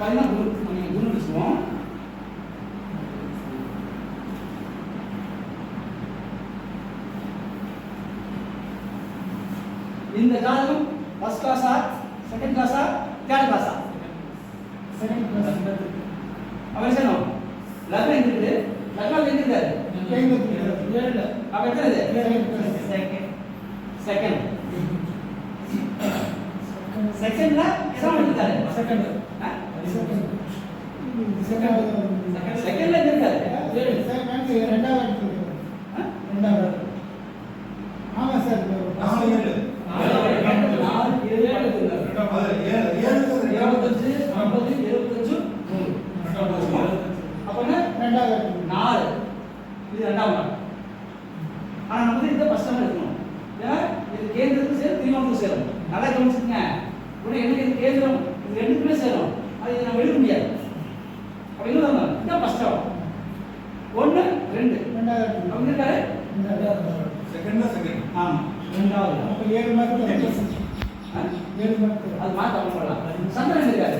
பார்த்தீங்கன்னா குரு நீங்கள் குரு வச்சுக்குவோம் இந்த ஜாதகம் ஃபர்ஸ்ட் கிளாஸா செகண்ட் கிளாஸா தேர்ட் கிளாஸா அவன் செய்யணும்? லக்னம் எங்க இருக்குது லக்னம் எங்க இருக்காரு? அப்ப எத்தனை இது? செகண்ட் செகண்ட்ல எதாவது இருக்காரு செகண்ட்ல எங்க ரெண்டாவது ஆ? ஆமா சார் நாலு ஏழு. நாலு, ஏழு, ஏழு, ஏழு சார். இருபத்தஞ்சு ஐம்பது இருபத்தஞ்சு நூறு ரெண்டாவது நாலு இது ரெண்டாவது ஆனால் ஆனா நம்ம வந்து இதை ஃபர்ஸ்ட் டைம் எடுக்கணும் ஏன்னா இது கேந்திரத்துக்கு சேரும் திரிகோணத்துக்கு சேரும் நல்லா கவனிச்சுக்கங்க உடனே எனக்கு இது கேந்திரம் இது ரெண்டுக்குமே சேரும் அது நம்ம எடுக்க முடியாது. அப்ப இன்னும் இதான் ஃபர்ஸ்ட் ஒன்று ரெண்டு. ரெண்டாவது. அவங்க இருக்காரு செகண்ட்னா செகண்ட். ஆமா. ரெண்டாவது. அப்ப ஏழு மார்க்? ஏழு. மார்க் அது மாத்த அவங்க சொல்லலாம் சந்திரன் இருக்காரு.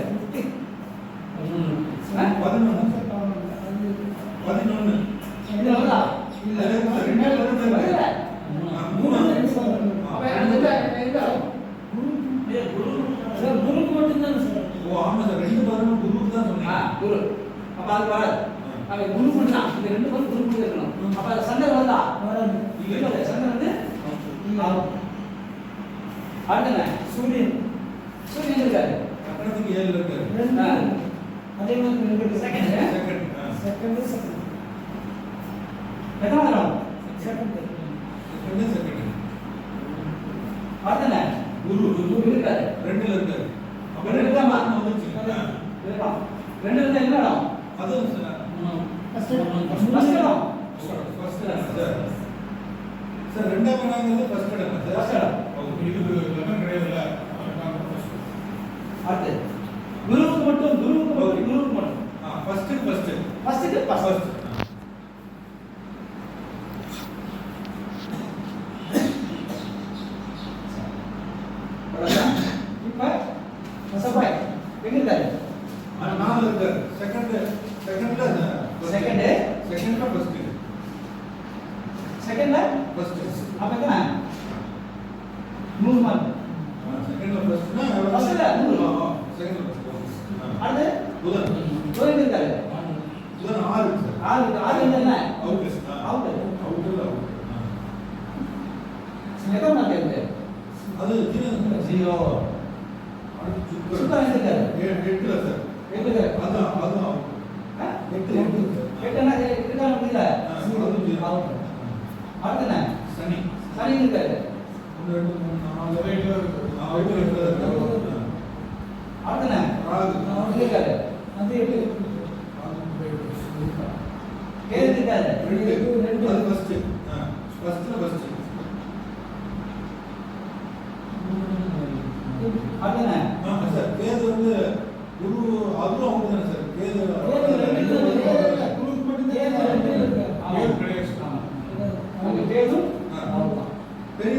பதினொன்னு. இதுல வருதா இல்ல, இருக்கு சார். ரெண்டே வருது சார். வருதா? ஆ, மூணு. அப்ப எனக்கு எங்க எங்க குருக்கு மட்டும்தான் சார் ஓ, ஆமா சார். ரெண்டு பதினொன்னு குருவுக்கு தான் ஆ, சொன்னீங்க. குரு அப்ப அது வராது. அங்க குரு பண்ணா இந்த ரெண்டு பேரும் குரு பண்ணி இருக்கணும். அப்ப அது சந்திரன் வருதா? வராது. இல்ல சந்திரன் வந்து. அடுத்தங்க சூரியன். சூரியன் இருக்காரு? கட்டணத்துக்கு ஏழு இருக்காரு. அதே மாதிரி ரெண்டு செகண்ட் செகண்ட். செகண்ட் செகண்ட் எத்தனை நேரம் செகண்ட் செகண்ட், செகண்ட். அடுத்தங்க குரு, குரு. குரு. இருக்காரு. ரெண்டுல இருக்காரு. அப்ப ரெண்டு? தான் வந்துச்சு. ரெண்டு இருந்தா என்ன இடம் அதுவும் சார். ஃபர்ஸ்ட் இடம் ஃபர்ஸ்ட் இடம் சார். சார், ரெண்டாம் இடங்கிறது ஃபர்ஸ்ட் இடம் சார். ஃபர்ஸ்ட் இடம் அடுத்து. குருவுக்கு மட்டும் குருவுக்கு மட்டும் குருவுக்கு மட்டும். ஆ, ஃபர்ஸ்ட் ஃபர்ஸ்ட். First first. இப்ப செவ்வாய் எங்க இருக்காரு ஆ, நாலு இருக்காரு. செகண்ட் செகண்ட்ல ஃபர்ஸ்ட். செகண்ட். செகண்ட்ல ஃபர்ஸ்ட். செகண்ட்ல ஃபர்ஸ்ட். அப்ப எத்தனை நூறு மார்க் ஆ, செகண்ட்ல இல்ல, நூறு. ஆ, ஆ, செகண்ட்ல ஃபர்ஸ்ட். அடுத்து புதன். கோயில் இருக்காரு புதன் ஆறு. ஆறு. ஆறு என்ன அவுட். Out out. ஆ. எத்தனை மார்க் இருக்கு அது ஜீரோ. சுக்கரன். இருக்காரு? எட்டுல சார். இருக்காரு அதான் அதான் அவுட். எட்டு எட்டு எட்டுனா இருக்காங்க முடியல. அடுத்து என்ன சனி. சனி இருக்காரு? ஒன்று ரெண்டு மூணு நாலு எட்டு எட்டு இருக்காரு. அடுத்து என்ன ராகு. இருக்காரு. அது எப்படி கேது இருக்காரு? ரெண்டு. ரெண்டு. அது. ஆ, firstல first. அடுத்து என்ன சார், கேது வந்து குரு அதுவும் அவங்க தானே சார் கேது கேது ரெண்டு ரெண்டு தான் பேரும் இருக்கு. அவங்க குருக்கு மட்டும் கேது ரெண்டு இருக்கு. ஆமா. கேது கிடையாது. ஆமா. அவங்க கேதும் ஆ. அவ்வளவுதான். பெரியவர்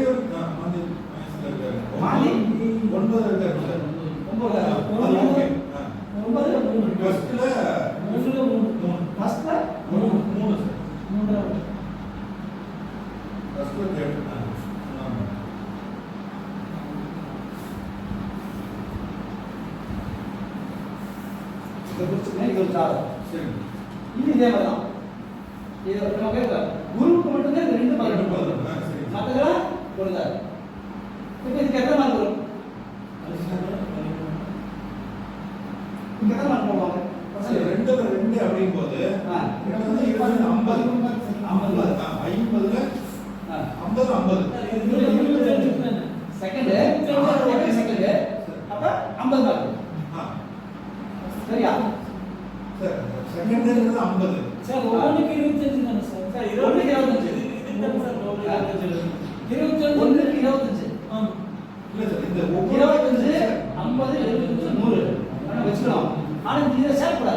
ஆ, மாந்தி வயசுல இருக்காரு. மாந்தி? ஒன்பது இருக்காரு சார். ஒன்பது ஆ, அது ஓகே. ஆ. ஒன்பது ஃபர்ஸ்ட்ல மூணுல மூணு. மூணு. ஃபர்ஸ்ட்ல மூணு மூணு சார். மூன்றாவது. ஃபர்ஸ்ட்ல தேர்ட். ஆ. ஆமா. இது சரி. இது இதே மாதிரி தான் இது மட்டும்தான் இந்த ரெண்டு மார்க் ரெண்டு மற்றதெல்லாம் பொருந்தாது இப்போ இதுக்கு எத்தனை மார்க் வரும்? இதுக்கு எத்தனை மார்க் ரெண்டு. எனக்கு வந்து இருபது ஐம்பது. ஐம்பது ஐம்பதுல. ஐம்பது ஐம்பது. ரெண்டு? செகண்டு செகண்ட் அப்போ ஐம்பது மார்க் சரியா? சார் செகண்ட்ங்கிறது ஐம்பது. சார் ஒவ்வொன்றுக்கு இருபத்தஞ்சு தானே சார்? சார் ஒண்ணுக்கு இருபத்தஞ்சு. இருபத்தஞ்சு. இருபத்தஞ்சு. ஆமா. இல்ல சார் இந்த ஒவ்வொரு இருபத்தஞ்சு ஐம்பது எழுபத்தஞ்சு நூறு. நம்ம வச்சுக்கணும் ஆனால் இந்த இதை சேர்க்கக்கூடாது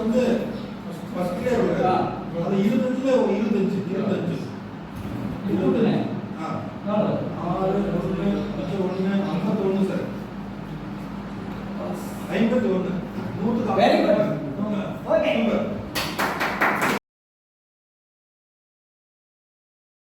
வந்து ஃபர்ஸ்ட் இயர் அது இருபதுல ஒரு இருபத்தஞ்சு இருபத்தஞ்சு. இருபது ஆறு ஒன்று ஒன்று ஐம்பத்தொன்று சார். ஐம்பத்தி ஒன்று